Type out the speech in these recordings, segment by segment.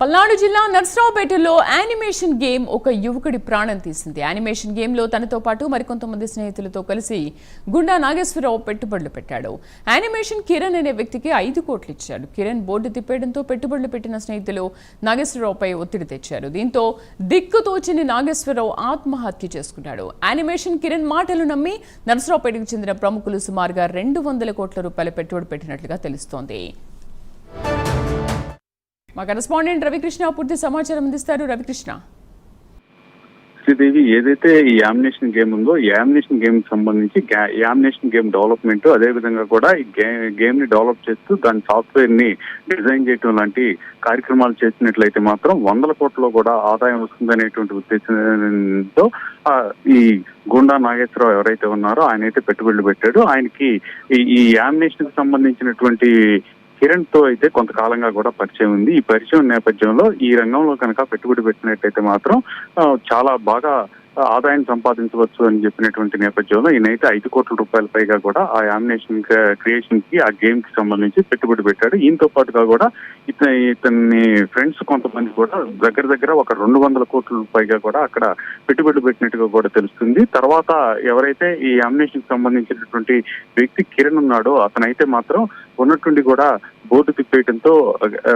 పల్నాడు జిల్లా నర్సరావుపేటలో animation game ఒక యువకుడి ప్రాణం తీసింది. యానిమేషన్ గేమ్లో తనతో పాటు మరికొంతమంది స్నేహితులతో కలిసి గుండా నాగేశ్వరరావు పెట్టుబడులు పెట్టాడు. యానిమేషన్ కిరణ్ అనే వ్యక్తికి ఐదు కోట్లు ఇచ్చాడు. కిరణ్ బోర్డు తిప్పేయడంతో పెట్టుబడులు పెట్టిన స్నేహితులు నాగేశ్వరరావుపై ఒత్తిడి తెచ్చారు. దీంతో దిక్కుతోచని నాగేశ్వరరావు ఆత్మహత్య చేసుకున్నాడు. యానిమేషన్ కిరణ్ మాటలు నమ్మి నర్సరావుపేటకు చెందిన ప్రముఖులు సుమారుగా రెండు వందల కోట్ల రూపాయల పెట్టుబడి పెట్టినట్లుగా తెలుస్తోంది. మా కరెస్పాండెంట్ రవికృష్ణ పూర్తి సమాచారం అందిస్తారు. రవికృష్ణ. శ్రీదేవి ఏదైతే ఈ యామినేషన్ గేమ్ ఉందో ఈ యామినేషన్ గేమ్కి సంబంధించి యామినేషన్ గేమ్ డెవలప్మెంట్ అదే విధంగా కూడా ఈ గేమ్ని డెవలప్ చేస్తూ దాని సాఫ్ట్వేర్ని డిజైన్ చేయడం లాంటి కార్యక్రమాలు చేసినట్లయితే మాత్రం వందల కోట్లలో కూడా ఆదాయం వస్తుందనేటువంటి ఉద్దేశంతో ఈ గుండా నాగేశ్వరరావు ఎవరైతే ఉన్నారో ఆయన అయితే పెట్టుబడులు పెట్టాడు. ఆయనకి ఈ- ఈ యామినేషన్కి సంబంధించినటువంటి కిరణ్తో అయితే కొంతకాలంగా కూడా పరిచయం ఉంది. ఈ పరిచయం నేపథ్యంలో ఈ రంగంలో కనుక పెట్టుబడి పెట్టినట్టయితే మాత్రం చాలా బాగా ఆదాయం సంపాదించవచ్చు అని చెప్పినటువంటి నేపథ్యంలో ఈయనైతే ఐదు కోట్ల రూపాయల పైగా కూడా ఆ యామినేషన్ క్రియేషన్కి ఆ గేమ్కి సంబంధించి పెట్టుబడి పెట్టాడు. ఈయనతో పాటుగా కూడా ఇతని ఇతని ఫ్రెండ్స్ కొంతమంది కూడా దగ్గర దగ్గర ఒక రెండు వందల కోట్ల పైగా కూడా అక్కడ పెట్టుబడి పెట్టినట్టుగా కూడా తెలుస్తుంది. తర్వాత ఎవరైతే ఈ యామినేషన్ సంబంధించినటువంటి వ్యక్తి కిరణ్ ఉన్నాడో అతనైతే మాత్రం ఉన్నట్టుండి కూడా బోర్డు తిప్పేయడంతో ఆ,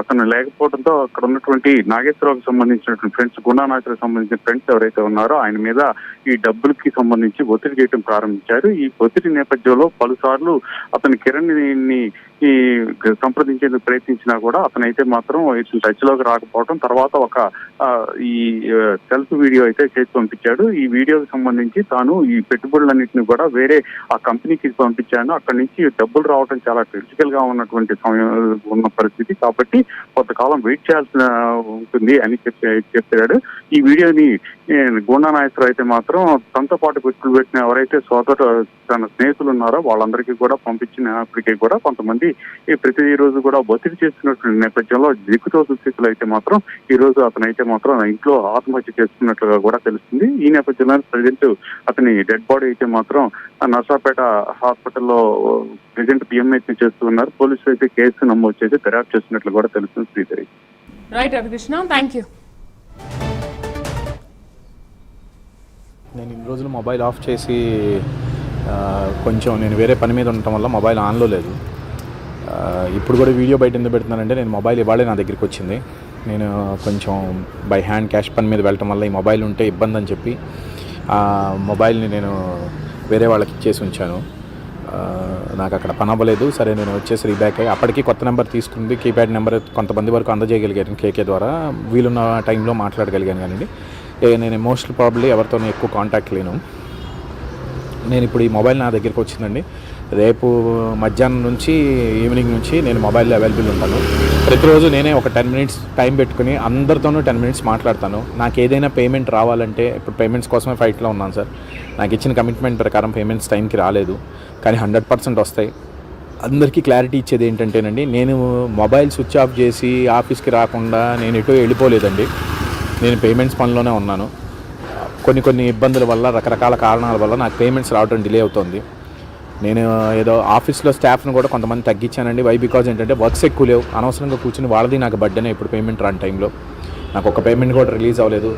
అతను లేకపోవడంతో అక్కడ ఉన్నటువంటి నాగేశ్వరరావుకి సంబంధించినటువంటి ఫ్రెండ్స్ గుణానాథులకు సంబంధించిన ఫ్రెండ్స్ ఎవరైతే ఉన్నారో ఆయన మీద ఈ డబ్బులకి సంబంధించి ఒత్తిడి చేయడం ప్రారంభించారు. ఈ ఒత్తిడి నేపథ్యంలో పలుసార్లు అతను కిరణ్ని ఈ సంప్రదించేందుకు ప్రయత్నించినా కూడా అతనైతే మాత్రం ఇటు టచ్లోకి రాకపోవడం తర్వాత ఒక ఈ సెల్ఫ్ వీడియో అయితే చేసి పంపించాడు. ఈ వీడియోకి సంబంధించి తాను ఈ పెట్టుబడులన్నింటినీ కూడా వేరే ఆ కంపెనీకి పంపించాను. అక్కడి నుంచి డబ్బులు రావడం చాలా క్రిటికల్గా ఉన్నటువంటి సమయం ఉన్న పరిస్థితి. కాబట్టి కొంతకాలం వెయిట్ చేయాల్సిన ఉంటుంది అని చెప్పి చెప్పాడు. ఈ వీడియోని గుండా నాయకులు అయితే మాత్రం తనతో పాటు పెట్టుబడి పెట్టిన ఎవరైతే సోదరు తన స్నేహితులు ఉన్నారో వాళ్ళందరికీ కూడా పంపించినప్పటికీ కూడా కొంతమంది ప్రతి రోజు కూడా ఒత్తిడి చేస్తున్నటువంటి నేపథ్యంలో దిక్కుతో స్థితిలో అయితే మాత్రం ఈ రోజు అతనైతే మాత్రం ఇంట్లో ఆత్మహత్య చేసుకున్నట్లుగా కూడా తెలుస్తుంది. ఈ నేపథ్యంలో ప్రజెంట్ అతని డెడ్ బాడీ అయితే మాత్రం నర్సాపేట హాస్పిటల్లో ప్రజెంట్ పిఎంఐ చేస్తూ ఉన్నారు. పోలీసులు అయితే కేసు నమోదు చేసి దర్యాప్తు చేస్తున్నట్లు కూడా తెలుస్తుంది Sridhari. Right Ravikrishna thank you నేను ఇన్ని రోజులు మొబైల్ ఆఫ్ చేసి కొంచెం నేను వేరే పని మీద ఉండటం వల్ల మొబైల్ ఆన్లో లేదు. ఇప్పుడు కూడా వీడియో బయట ఎందుకు పెడుతున్నానంటే నేను మొబైల్ ఇవాళే నా దగ్గరికి వచ్చింది. నేను కొంచెం బై హ్యాండ్ క్యాష్ పని మీద వెళ్ళటం వల్ల ఈ మొబైల్ ఉంటే ఇబ్బంది అని చెప్పి ఆ మొబైల్ని నేను వేరే వాళ్ళకి ఇచ్చేసి ఉంచాను. నాకు అక్కడ పని అవ్వలేదు. సరే నేను వచ్చేసి రీబ్యాక్ అయ్యి అప్పటికి కొత్త నెంబర్ తీసుకుంది. కీప్యాడ్ నెంబర్ కొంతమంది వరకు అందజేయగలిగాను కేకే ద్వారా. వీలున్న టైంలో మాట్లాడగలిగాను కానీ నేను మోస్ట్ ప్రాబ్లీ ఎవరితోనూ ఎక్కువ కాంటాక్ట్ లేను. నేను ఇప్పుడు ఈ మొబైల్ నా దగ్గరికి వచ్చిందండి. రేపు మధ్యాహ్నం నుంచి ఈవినింగ్ నుంచి నేను మొబైల్లో అవైలబుల్ ఉంటాను. ప్రతిరోజు నేనే ఒక టెన్ మినిట్స్ టైం పెట్టుకుని అందరితోనూ టెన్ మినిట్స్ మాట్లాడతాను. నాకు ఏదైనా పేమెంట్ రావాలంటే ఇప్పుడు పేమెంట్స్ కోసమే ఫైట్లో ఉన్నాను సార్. నాకు ఇచ్చిన కమిట్మెంట్ ప్రకారం పేమెంట్స్ టైంకి రాలేదు. కానీ హండ్రెడ్ పర్సెంట్ వస్తాయి. అందరికీ క్లారిటీ ఇచ్చేది ఏంటంటేనండి నేను మొబైల్ స్విచ్ ఆఫ్ చేసి ఆఫీస్కి రాకుండా నేను ఎటు వెళ్ళిపోలేదండి. నేను పేమెంట్స్ పనిలోనే ఉన్నాను. కొన్ని కొన్ని ఇబ్బందుల వల్ల రకరకాల కారణాల వల్ల నాకు పేమెంట్స్ రావడం డిలే అవుతుంది. నేను ఏదో ఆఫీస్లో స్టాఫ్ను కూడా కొంతమంది తగ్గించానండి. వై బికాజ్ ఏంటంటే వర్క్స్ ఎక్కువ లేవు. అనవసరంగా కూర్చుని వాళ్ళది నాకు బర్త్డేనే ఇప్పుడు పేమెంట్ రాని టైంలో నాకు ఒక పేమెంట్ కూడా రిలీజ్ అవ్వలేదు.